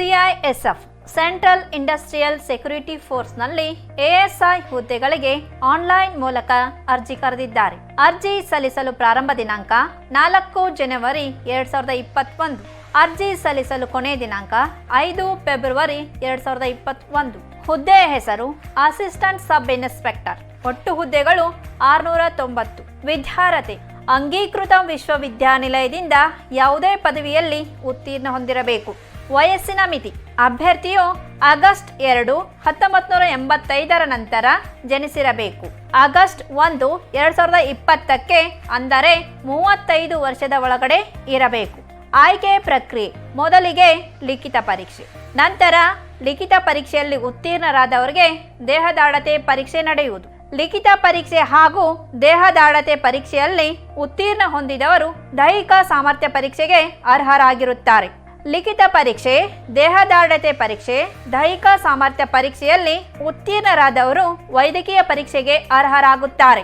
CISF central industrial security ಫೋರ್ಸ್ನಲ್ಲಿ ASI ಹುದ್ದೆಗಳಿಗೆ online ಮೂಲಕ ಅರ್ಜಿ ಕರೆದಿದ್ದಾರೆ. ಅರ್ಜಿ ಸಲ್ಲಿಸಲು ಪ್ರಾರಂಭ ದಿನಾಂಕ ನಾಲ್ಕು ಜನವರಿ ಎರಡ್ ಸಾವಿರದ ಇಪ್ಪತ್ತೊಂದು. ಅರ್ಜಿ ಸಲ್ಲಿಸಲು ಕೊನೆ ದಿನಾಂಕ ಐದು ಫೆಬ್ರವರಿ ಎರಡ್ ಸಾವಿರದ ಇಪ್ಪತ್ತೊಂದು. ಹುದ್ದೆಯ ಹೆಸರು ಅಸಿಸ್ಟೆಂಟ್ ಸಬ್ ಇನ್ಸ್ಪೆಕ್ಟರ್. ಒಟ್ಟು ಹುದ್ದೆಗಳು ಆರುನೂರ ತೊಂಬತ್ತು. ವಿದ್ಯಾರ್ಹತೆ ಅಂಗೀಕೃತ ವಿಶ್ವವಿದ್ಯಾನಿಲಯದಿಂದ ಯಾವುದೇ ಪದವಿಯಲ್ಲಿ ಉತ್ತೀರ್ಣ ಹೊಂದಿರಬೇಕು. ವಯಸ್ಸಿನ ಮಿತಿ. ಅಭ್ಯರ್ಥಿಯು ಆಗಸ್ಟ್ ಎರಡು ಹತ್ತೊಂಬತ್ತು ನೂರ ಎಂಬತ್ತೈದರ ನಂತರ ಜನಿಸಿರಬೇಕು. ಆಗಸ್ಟ್ ಒಂದು, ಎರಡ್ ಸಾವಿರದ ಇಪ್ಪತ್ತಕ್ಕೆ ಅಂದರೆ ಮೂವತ್ತೈದು ವರ್ಷದ ಒಳಗಡೆ ಇರಬೇಕು. ಆಯ್ಕೆ ಪ್ರಕ್ರಿಯೆ. ಮೊದಲಿಗೆ ಲಿಖಿತ ಪರೀಕ್ಷೆ. ನಂತರ ಲಿಖಿತ ಪರೀಕ್ಷೆಯಲ್ಲಿ ಉತ್ತೀರ್ಣರಾದವರಿಗೆ ದೇಹದಾಳತೆ ಪರೀಕ್ಷೆ ನಡೆಯುವುದು. ಲಿಖಿತ ಪರೀಕ್ಷೆ ಹಾಗೂ ದೇಹದಾಡತೆ ಪರೀಕ್ಷೆಯಲ್ಲಿ ಉತ್ತೀರ್ಣ ಹೊಂದಿದವರು ದೈಹಿಕ ಸಾಮರ್ಥ್ಯ ಪರೀಕ್ಷೆಗೆ ಅರ್ಹರಾಗಿರುತ್ತಾರೆ. ಲಿಖಿತ ಪರೀಕ್ಷೆ ದೇಹದಾಡತೆ ಪರೀಕ್ಷೆ, ದೈಹಿಕ ಸಾಮರ್ಥ್ಯ ಪರೀಕ್ಷೆಯಲ್ಲಿ ಉತ್ತೀರ್ಣರಾದವರು ವೈದ್ಯಕೀಯ ಪರೀಕ್ಷೆಗೆ ಅರ್ಹರಾಗುತ್ತಾರೆ.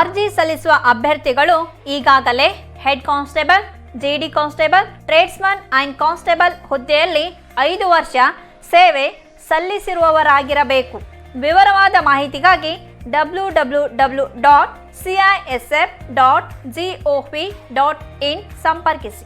ಅರ್ಜಿ ಸಲ್ಲಿಸುವ ಅಭ್ಯರ್ಥಿಗಳು ಈಗಾಗಲೇ head constable, GD constable, tradesman and constable ಹುದ್ದೆಯಲ್ಲಿ ಐದು ವರ್ಷ ಸೇವೆ ಸಲ್ಲಿಸಿರುವವರಾಗಿರಬೇಕು. ವಿವರವಾದ ಮಾಹಿತಿಗಾಗಿ W W W dot CISF dot GOP dot in ಸಂಪರ್ಕಿಸಿ